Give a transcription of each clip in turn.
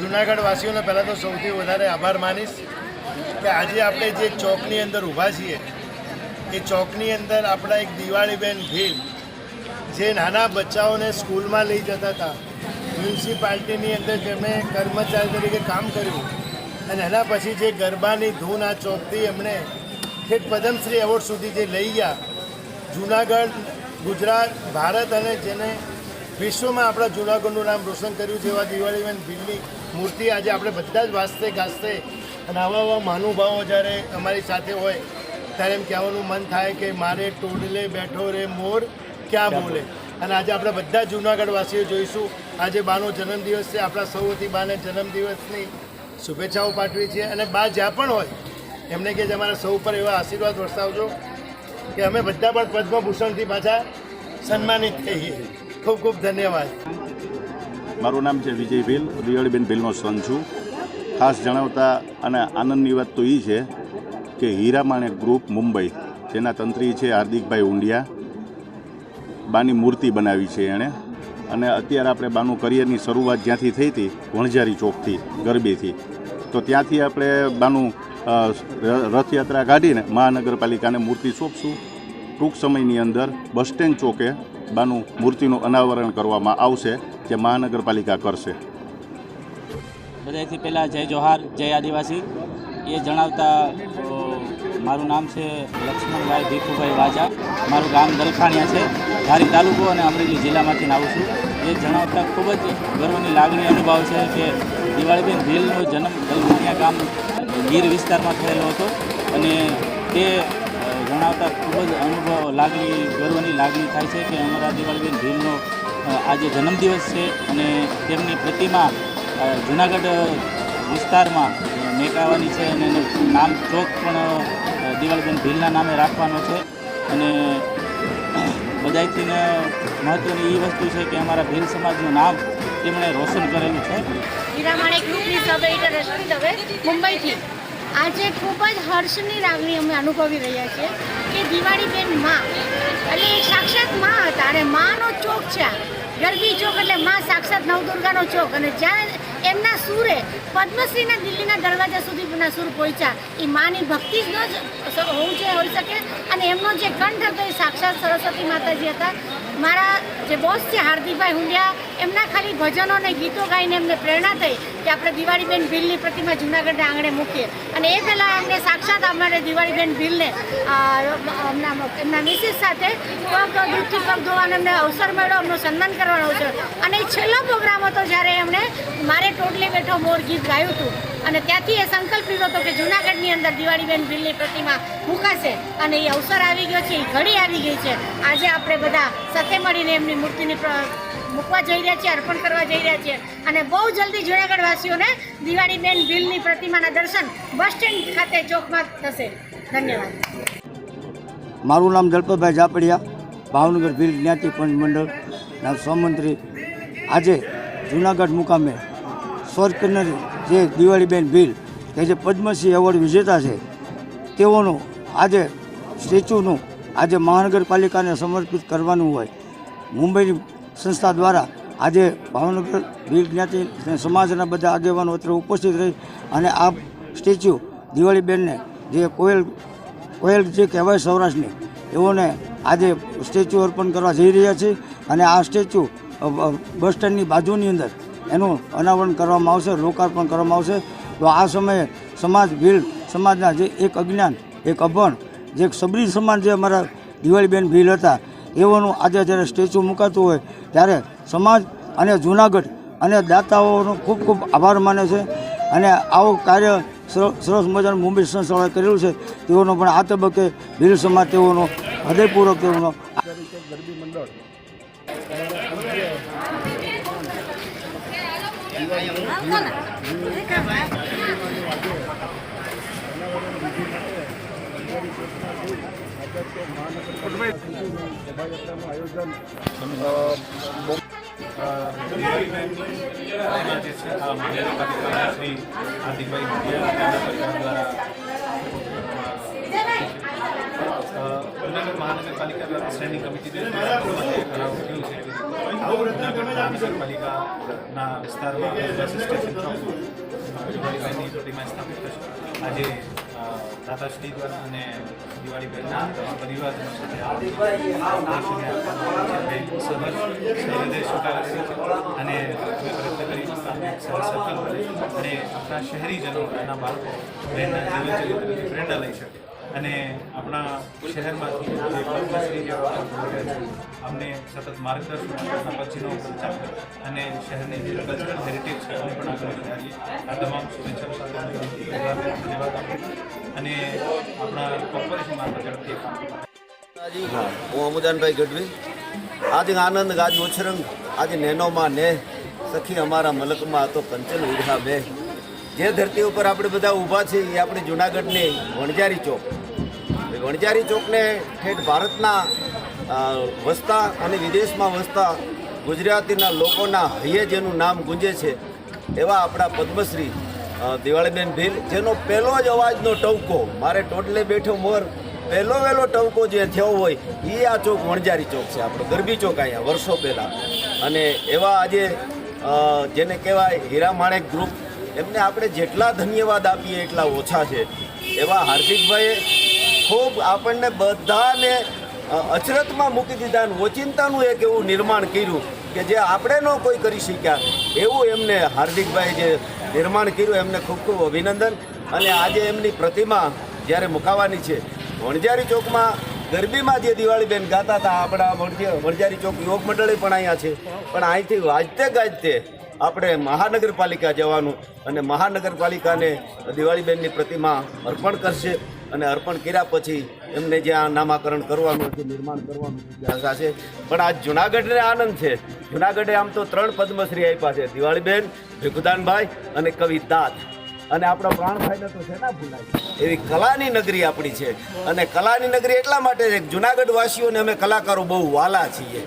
જુનાગઢ વાસીઓને પહેલાં તો સૌથી વધારે આભાર માનીશ કે આજે આપણે જે ચોકની અંદર ઊભા છીએ, એ ચોકની અંદર આપણા એક દિવાળીબેન ભીલ, જે નાના બચ્ચાઓને સ્કૂલમાં લઈ જતા હતા, મ્યુનિસિપાલિટીની અંદર જેમણે કર્મચારી તરીકે કામ કર્યું અને એના પછી જે ગરબાની ધૂન આ ચોકથી એમણે ઠેઠ પદ્મશ્રી એવોર્ડ સુધી જે લઈ ગયા, જુનાગઢ, ગુજરાત, ભારત અને જેને વિશ્વમાં આપણા જુનાગઢનું નામ રોશન કર્યું છે એવા દિવાળીબેન ભીલની મૂર્તિ આજે આપણે બધા જ વાસ્તે ગાજતે અને આવા આવા મહાનુભાવો જ્યારે અમારી સાથે હોય ત્યારે એમ કહેવાનું મન થાય કે મારે ટોડલે બેઠો રે મોર ક્યાં બોલે? અને આજે આપણે બધા જૂનાગઢવાસીઓ જોઈશું આજે બાનો જન્મદિવસ છે આપણા સૌથી બાને જન્મદિવસની શુભેચ્છાઓ પાઠવી છે. અને બા જ્યાં પણ હોય એમને કે અમારા સૌ પર એવા આશીર્વાદ વરસાવજો કે અમે બધા પણ પદ્મભૂષણથી પાછા સન્માનિત થઈએ. ખૂબ ખૂબ ધન્યવાદ. મારું નામ છે વિજય ભીલ દિવાળીબેન ભીલનો સન છું. ખાસ જણાવતા અને આનંદની વાત તો એ છે કે હીરામાણે ગ્રુપ મુંબઈ, જેના તંત્રી છે હાર્દિકભાઈ ઉંડિયા. બાની મૂર્તિ બનાવી છે એણે. અને અત્યારે આપણે બાનું કરિયરની શરૂઆત જ્યાંથી થઈ હતી, વણઝારી ચોકથી, ગરબીથી. તો ત્યાંથી આપણે બાનું રથયાત્રા કાઢીને મહાનગરપાલિકાને મૂર્તિ સોંપશું. ટૂંક સમયની અંદર બસ સ્ટેન્ડ ચોકે બાનું મૂર્તિનું અનાવરણ કરવામાં આવશે. જે મહાનગરપાલિકા કરશે? બધાથી પહેલાં જય જોહાર, જય આદિવાસી. એ જણાવતા મારું નામ છે લક્ષ્મણભાઈ ભીખુભાઈ વાજા. મારું ગામ દલખાણિયા છે. ધારી તાલુકો અને અમરેલી જિલ્લામાંથી આવું છું. એ જણાવતા ખૂબ જ ગર્વની લાગણી અનુભવ છે કે દિવાળીબેન ભીલનો જન્મ દલખાણિયા ગામ ગીર વિસ્તારમાં થયેલો હતો અને તે જણાવતા ખૂબ જ અનુભવ લાગણી, ગર્વની લાગણી થાય છે કે અમારા દિવાળીબેન ભીલનો આજે જન્મદિવસ છે અને તેમની પ્રતિમા જૂનાગઢ વિસ્તારમાં મેકાવાની છે અને એનું નામ ચોક પણ દિવાળીબેન ભીલના નામે રાખવાનો છે. અને બધાયથી મહત્ત્વની એ વસ્તુ છે કે અમારા ભીલ સમાજનું નામ તેમણે રોશન કરેલું છે. મુંબઈથી. આજે ખૂબ જ હર્ષની લાગણી અમે અનુભવી રહ્યા છીએ કે દિવાળીબેનમાં, એટલે એક સાક્ષાતમાં હતા. અને માનો ચોક છે ગરબી ચોક એટલે માં સાક્ષાત નવદુર્ગાનો ચોક. અને જ્યાં એમના સૂરે પદ્મશ્રીના દિલ્હીના દરવાજા સુધીના સૂર પહોંચ્યા, એ માની ભક્તિ જ હોવું જોઈએ, હોઈ શકે. અને એમનો જે કંઠ હતો, એ સાક્ષાત સરસ્વતી માતાજી હતા. મારા જે બોસ છે, હાર્દિકભાઈ હુંડિયા, એમના ખાલી ભજનો અને ગીતો ગાઈને એમને પ્રેરણા થઈ કે આપણે દિવાળીબેન ભીલની પ્રતિમા જૂનાગઢના આંગણે મૂકીએ. અને એ પહેલાં એમને સાક્ષાત અમારે દિવાળીબેન ભીલને એમના એમના મિસિસ સાથે પગ દૂધથી પગ ધોવાનો એમને અવસર મળ્યો, એમનું સન્માન કરવાનો અવસર. અને છેલ્લો પ્રોગ્રામ હતો જ્યારે એમણે મારે ટોટલી બેઠો મોર ગીત ગાયું હતું. અને ત્યાંથી એ સંકલ્પ લીધો હતો કે જૂનાગઢની અંદર દિવાળીબેન ભીલની પ્રતિમા મૂકાશે અને એ અવસર આવી ગયો છે, એ ઘડી આવી ગઈ છે. આજે આપણે બધા સાથે મળીને એમની મૂર્તિની મૂકવા જઈ રહ્યા છીએ, અર્પણ કરવા જઈ રહ્યા છીએ. અને બહુ જલ્દી જૂનાગઢવાસીઓને દિવાળીબેન ભીલની પ્રતિમાના દર્શન બસ સ્ટેન્ડ ખાતે ચોકમાં થશે. ધન્યવાદ. મારું નામ દલપતભાઈ ઝાપડિયા, ભાવનગર ભીલ જ્ઞાતિ પંચ મંડળના સહમંત્રી. આજે જુનાગઢ મુકામે સ્વર્ગ જે દિવાળીબેન ભીલ, કે જે પદ્મશ્રી એવોર્ડ વિજેતા છે, તેઓનું આજે સ્ટેચ્યુનું આજે મહાનગરપાલિકાને સમર્પિત કરવાનું હોય. મુંબઈની સંસ્થા દ્વારા આજે ભાવનગર ભીલ જ્ઞાતિ સમાજના બધા આગેવાનો અત્રે ઉપસ્થિત રહી અને આ સ્ટેચ્યુ દિવાળીબેનને જે કોયલ કોયલ જે કહેવાય સૌરાષ્ટ્રની, એઓને આજે સ્ટેચ્યુ અર્પણ કરવા જઈ રહ્યા છે. અને આ સ્ટેચ્યુ બસ સ્ટેન્ડની બાજુની અંદર એનું અનાવરણ કરવામાં આવશે, લોકાર્પણ કરવામાં આવશે. તો આ સમયે સમાજ ભીલ સમાજના જે એક અજ્ઞાન, એક અભણ, જે એક સબરી સમાન જે અમારા દિવાળીબેન ભીલ હતા, એઓનું આજે જ્યારે સ્ટેચ્યુ મુકાતું હોય, ત્યારે સમાજ અને જૂનાગઢ અને દાતાઓનો ખૂબ ખૂબ આભાર માને છે. અને આવું કાર્ય સર- સરસ મજાનું મુંબઈ સંસ્થાઓએ કરેલું છે. તેઓનો પણ આ તબક્કે ભીલ સમાજ તેઓનો હૃદયપૂર્વક તેઓનો ગરબી મંડળ શોભાયાત્રાનું આયોજન શ્રી હાર્દિકભાઈ ભુડિયા પરિવાર દ્વારા જૂનાગઢ મહાનગરપાલિકા દ્વારા સ્ટેન્ડિંગ કમિટી માટે ઠરાવ થયું છે મહાનગરપાલિકાના વિસ્તારમાં દિવાળીભાઈની પ્રતિમા સ્થાપિત થશે આજે દાદાશ્રી દ્વારા અને દિવાળીભાઈના તમામ પરિવારજનો સાથે અને પ્રયત્ન કરી સરસ અને આપણા શહેરીજનો, એના બાળકો બહેનના જીવન ચરિત્રથી પ્રેરણા લઈ શકે. અને આપણા શહેરમાંથી અમને સતત માર્ગદર્શન પછીનો પ્રચાર અને શહેરની જે કલ્ચરલ હેરિટેજ છે એને પણ આગળ વધારીએ. આ તમામ શુભેચ્છાઓ સાથે ધન્યવાદ આપું અને આપણા કોર્પોરેશન મારફત ઝડપથી હું અમુદાનભાઈ ગઢવી. આજે આનંદ ગાજ ઓછરંગ આજે નેનોમાં ને સખી અમારા મલકમાં હતો કંચન વિરહા બે. જે ધરતી ઉપર આપણે બધા ઊભા છીએ, એ આપણે જુનાગઢની વણજારી ચોક. વણજારી ચોકને ઠેઠ ભારતના વસતા અને વિદેશમાં વસતા ગુજરાતીના લોકોના હૈયે જેનું નામ ગુંજે છે, એવા આપણા પદ્મશ્રી દિવાળીબેન ભીલ, જેનો પહેલો જ અવાજનો ટવકો, મારે ટોટલે બેઠો મોર, પહેલો વહેલો ટવકો જે થયો હોય એ આ ચોક વણજારી ચોક છે, આપણો ગરબી ચોક અહીંયા, વર્ષો પહેલાં. અને એવા આજે જેને કહેવાય હીરા માણેક ગ્રુપ એમને આપણે જેટલા ધન્યવાદ આપીએ એટલા ઓછા છે. એવા હાર્દિકભાઈએ ખૂબ આપણને બધાને અચરતમાં મૂકી દીધા અને ઓચિંતાનું એક એવું નિર્માણ કર્યું કે જે આપણે ન કોઈ કરી શક્યા. એવું એમને હાર્દિકભાઈ જે નિર્માણ કર્યું, એમને ખૂબ ખૂબ અભિનંદન. અને આજે એમની પ્રતિમા જ્યારે મુકાવાની છે વણજારી ચોકમાં ગરબીમાં જે દિવાળીબેન ગાતા હતા, આપણા વણજ- વણજારી ચોક યોગ મંડળે પણ અહીંયા છે. પણ અહીંથી વાજતે ગાજતે આપણે મહાનગરપાલિકા જવાનું અને મહાનગરપાલિકાને દિવાળીબેનની પ્રતિમા અર્પણ કરશે. અને અર્પણ કર્યા પછી એમને જે આ નામાકરણ કરવાનું છે, નિર્માણ કરવાનું છે આશા છે. પણ આ જુનાગઢને આનંદ છે. જુનાગઢે આમ તો ત્રણ પદ્મશ્રી આપ્યા છે. દિવાળીબેન, ભીખુદાનભાઈ અને કવિ દાદ અને આપણા પ્રાણભાઈને તો છે ના ભૂલાય એવી કલાની નગરી આપણી છે. અને કલાની નગરી એટલા માટે છે કે જુનાગઢ વાસીઓને અમે કલાકારો બહુ વાલા છીએ.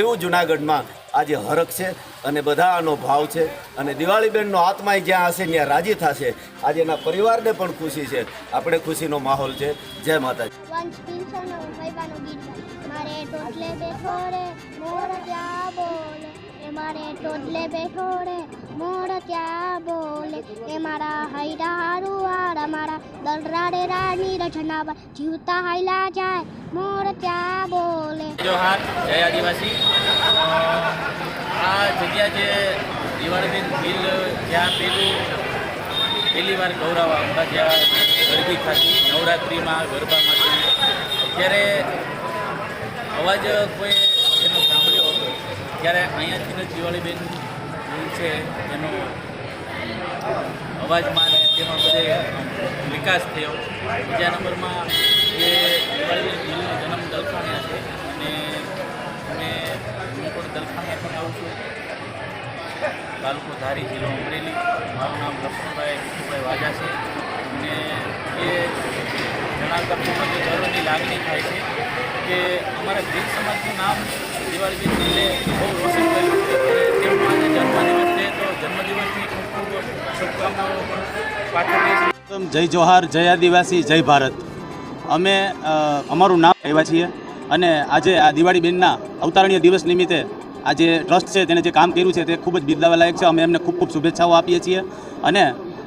એવું જુનાગઢમાં આજે હરખ છે અને બધા આનો ભાવ છે અને દિવાળીબેનનો આત્મા જ્યાં હશે ત્યાં રાજી થશે. આજે એના પરિવારને પણ ખુશી છે. આપણે ખુશીનો માહોલ છે. જય માતાજી. મારે ટોટલે બેઠો રે, મોર ત્યાં બોલે? એ મારે હૈરા મારા દલરાડે રાની રચના જીવતા હાઈલા જાય, મોર ત્યાં બોલે. જોહાર જય આદિવાસી. આ જગ્યા જે દિવાળીબેન ભીલ જ્યાં પેલું પહેલી વાર ગૌરવ આવતા જ્યાં ગરબી થતી નવરાત્રિમાં ગરબામાંથી ત્યારે અવાજ કોઈ એનો સાંભળ્યો હતો ત્યારે અહીંયાથી દિવાળીબેન છે, એનો અવાજમાં મારે તેમાં બધે વિકાસ થયો. બીજા નંબરમાં જે દિવાળીબેન ભીલનો જન્મ દલખાણિયા છે. અને અમે હું પણ દલખાણિયા પણ આવું છું. તાલુકો ધારી જિલ્લો અમરેલી. મારું નામ લક્ષ્મણભાઈ વિષ્ણુભાઈ વાજા છે. અને એ જણાવતા ખૂબ જ ગર્વની લાગણી થાય છે કે અમારા ભીલ સમાજનું નામ દિવાળીબેન ભીલે બહુ રોશન કર્યું છે. તેમનો આજે જન્મદિવસ છે તો જન્મદિવસની ખૂબ ખૂબ શુભકામનાઓ પણ પાઠવીએ છીએ જય જોહાર, જય આદિવાસી, જય ભારત. અમે અમારું નામ આવ્યા છીએ અને આજે આ દિવાળી બેનના અવતારણીય દિવસ નિમિત્તે આ જે ટ્રસ્ટ છે તેને જે કામ કર્યું છે, તે ખૂબ જ બિરદાવાલાયક છે. અમે એમને ખૂબ ખૂબ શુભેચ્છાઓ આપીએ છીએ અને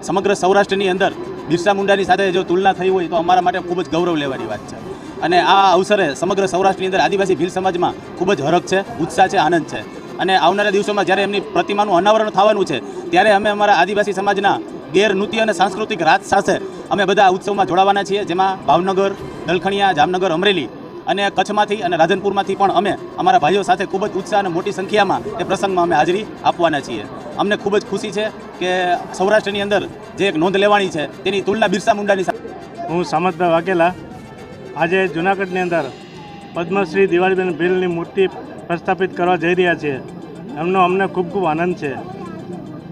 સમગ્ર સૌરાષ્ટ્રની અંદર બિરસા મુંડાની સાથે જો તુલના થઈ હોય તો અમારા માટે ખૂબ જ ગૌરવ લેવાની વાત છે. અને આ અવસરે સમગ્ર સૌરાષ્ટ્રની અંદર આદિવાસી ભીલ સમાજમાં ખૂબ જ હરખ છે, ઉત્સાહ છે, આનંદ છે. અને આવનારા દિવસોમાં જ્યારે એમની પ્રતિમાનું અનાવરણ થવાનું છે, ત્યારે અમે અમારા આદિવાસી સમાજના ગેર નૃત્ય અને સાંસ્કૃતિક રાત સાથે અમે બધા ઉત્સવમાં જોડાવાના છીએ, જેમાં ભાવનગર દલખણિયા જામનગર, અમરેલી અને કચ્છમાંથી અને રાધનપુરમાંથી પણ અમે અમારા ભાઈઓ સાથે ખૂબ જ ઉત્સાહ અને મોટી સંખ્યામાં એ પ્રસંગમાં અમે હાજરી આપવાના છીએ. અમને ખૂબ જ ખુશી છે કે સૌરાષ્ટ્રની અંદર જે એક નોંધ લેવાની છે, તેની તુલના બિરસા મુંડાની સાથે હું સામતભાઈ વાઘેલા. આજે જૂનાગઢની અંદર પદ્મશ્રી દિવાળીબેન ભીલની મૂર્તિ પ્રસ્થાપિત કરવા જઈ રહ્યા છીએ. એમનો અમને ખૂબ ખૂબ આનંદ છે.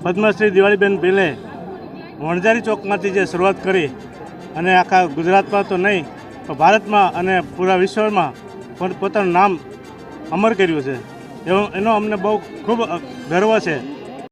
પદ્મશ્રી દિવાળીબેન ભીલે વણઝારી ચોકમાંથી જે શરૂઆત કરી અને આખા ગુજરાતમાં તો નહીં તો ભારતમાં અને પૂરા વિશ્વમાં પણ પોતાનું નામ અમર કર્યું છે. એવું એનો અમને બહુ ખૂબ ગર્વ છે.